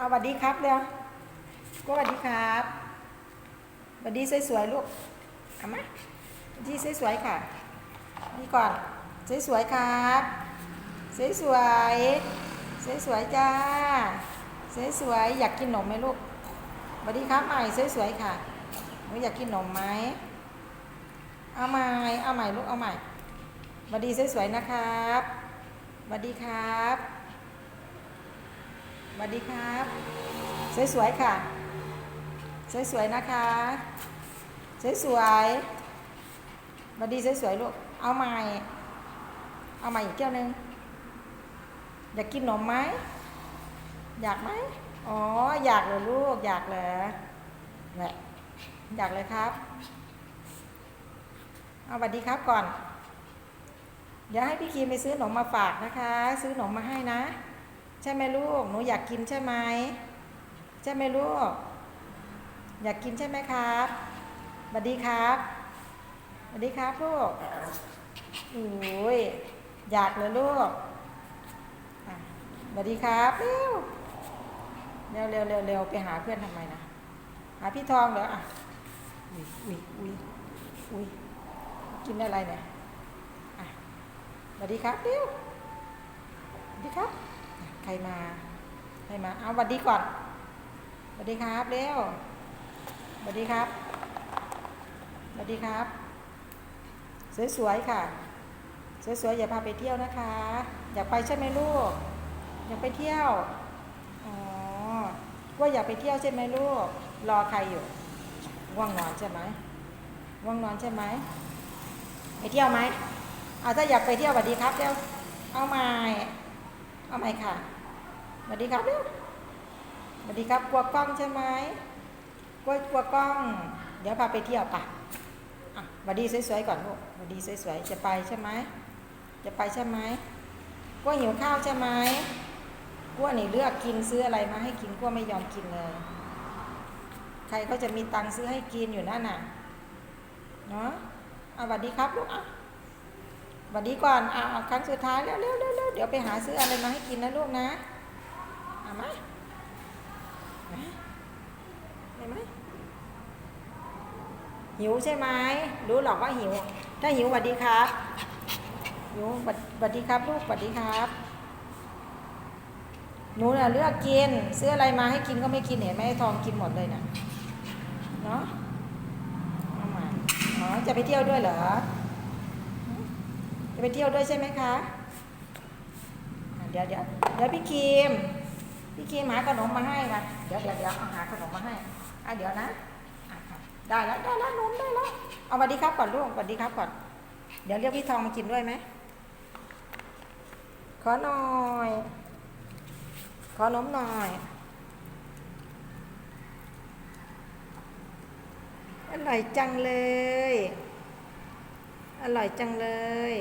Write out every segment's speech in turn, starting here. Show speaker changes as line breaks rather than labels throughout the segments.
เอาสวัสดีครับเร็วก็สวัสดีครับสวัสดีสวยๆลูกเอาไมสวัสดีสวยๆค่ะ นี่ก่อนสวยๆครับสวยๆสวยๆจ้าสวยๆอยากกินนมไหมลูกสวัสดีครับใหม่สวยๆค่ะหนูอยากกินนมไหมเอาใหม่เอาใหม่ลูกเอาใหม่สวัสดีสวยๆนะครับสวัสดีครับ วัสดีครับ สวยๆค่ะ สวยๆนะคะ สวยๆสวัสดีสวยๆลูก เอาใหม่ เอาใหม่อีกแก้วหนึง อยากกินนมไหม อยากไหม อ๋อ อยากเลยลูก อยากเลยแหละอยากเลยครับ เอาสวัสดีครับก่อน เดี๋ยวให้พี่คีมไปซื้อหนมมาฝากนะคะ ซื้อหนมมาให้นะ ใช่ไหมลูก หนูอยากกินใช่ไหมใช่ไหมลูก อยากกินใช่ไหมครับสวัสดีครับสวัสดีครับลูกโอ้ยอยากเลยลูกอะสวัสดีครับเร็วเร็วเร็วเร็วเร็วไปหาเพื่อนทำไมนะหาพี่ทองเหรออะอุ้ยอุ้ยอุ้ยอุ้ยกินอะไรเนี่ยอะสวัสดีครับเร็วสวัสดีครับ รมาใครมาเอาสวัสดีก่อนสวัสดีครับเร็วสวัสดีครับสวัสดีครับ สวยๆค่ะ สวยๆอย่าพาไปเที่ยวนะคะ อยากไปใช่ไหมลูก อยากไปเที่ยวอ๋อว่าอยากไปเที่ยวใช่ไหมลูก รอใครอยู่ว่างนอนใช่ไหมว่างนอนใช่ไหมไปเที่ยวไหมอาถ้าอยากไปเที่ยวสวัสดีครับเร็วเอาใหม่เอาใหม่ค่ะ วัสดีครับเร็วสวัสดีครับกลัวกล้องใช่ไหมกลัวกลัวกล้อง เดี๋ยวพาไปเที่ยวปะอะสวัสดีสวยๆก่อนลูกสวัสดีสวยๆจะไปใช่ไหมจะไปใช่ไหมกลัวหิวข้าวใช่ไหมกลัวนี่เลือกกินซื้ออะไรมาให้กินกลัวไม่ยอมกินเลย ใครเขาจะมีตังค์ซื้อให้กินอยู่นั่นน่ะเนาะเอาสวัสดีครับลูกอะสวัสดีก่อนอ่าครั้งสุดท้ายเร็วเร็วเร็วเร็วเดี๋ยวไปหาซื้ออะไรมาให้กินนะลูกนะ เอามามได้ไหมหิวใช่ไหมรู้หรอกว่าหิว ถ้าหิวสวัสดีครับหิวสวัสดีครับลูกสวัสดีครับ หนูเน่ะเลือกกินซื้ออะไรมาให้กินก็ไม่กินเห็นไหมทองกินหมดเลยน่ะเนาะเอามาอ๋อจะไปเที่ยวด้วยเหรอ จะไปเที่ยวด้วยใช่ไหมคะ เดี๋ยวเดี๋ยวเดี๋ยวพี่ครีม พี่ครีมหาขนมมาให้มาเดี๋ยวเดี๋ยวเดี๋ยวเอาหาขนมมาให้อะเดี๋ยวนะอะค่ะได้แล้วได้แล้วนุ่มได้แล้วเอาสวัสดีครับก่อนลูกสวัสดีครับก่อน เดี๋ยวเรียกพี่ทองมากินด้วยไหมขอหน่อย ขอนมหน่อยอร่อยจังเลย อร่อยจังเลย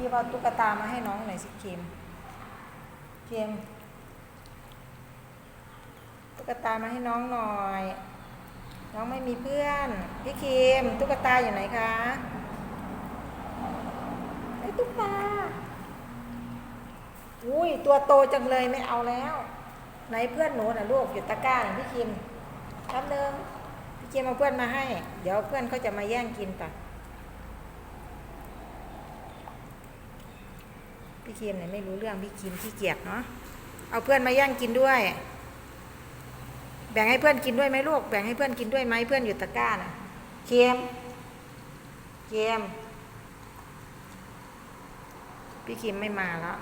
คีมเอาตุ๊กตามาให้น้องหน่อยสิคิมคิมตุ๊กตามาให้น้องหน่อย น้องไม่มีเพื่อน พี่คิมตุ๊กตาอยู่ไหนคะไอ้ตุ๊กตาอุ้ยตัวโตจังเลยไม่เอาแล้วไหนเพื่อนหนูนะลูกอยู่ตะกร้าพี่คิมแป๊บนึงพี่คิมเอาเพื่อนมาให้ เดี๋ยวเพื่อนเขาจะมาแย่งกินปะ พี่คิมเนี่ยไม่รู้เรื่องพี่คิมขี้เกียจเนาะเอาเพื่อนมาแย่งกินด้วย แบ่งให้เพื่อนกินด้วยไหมลูกแบ่งให้เพื่อนกินด้วยไหมเพื่อนอยู่ตะกร้าน่ะเคมเคมพี่คิมไม่มาแล้ว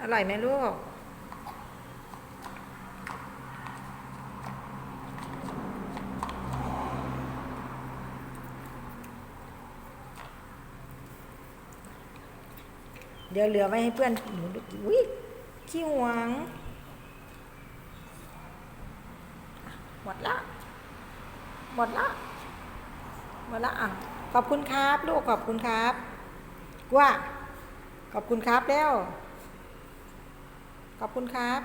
อร่อยไหมลูก เดี๋ยวเหลือไว้ให้เพื่อนหนูดูอุ้ยขี้หวงหมดละหมดละหมดละอะขอบคุณครับ ลูกขอบคุณครับ ว่า ขอบคุณครับแล้ว ขอบคุณครับ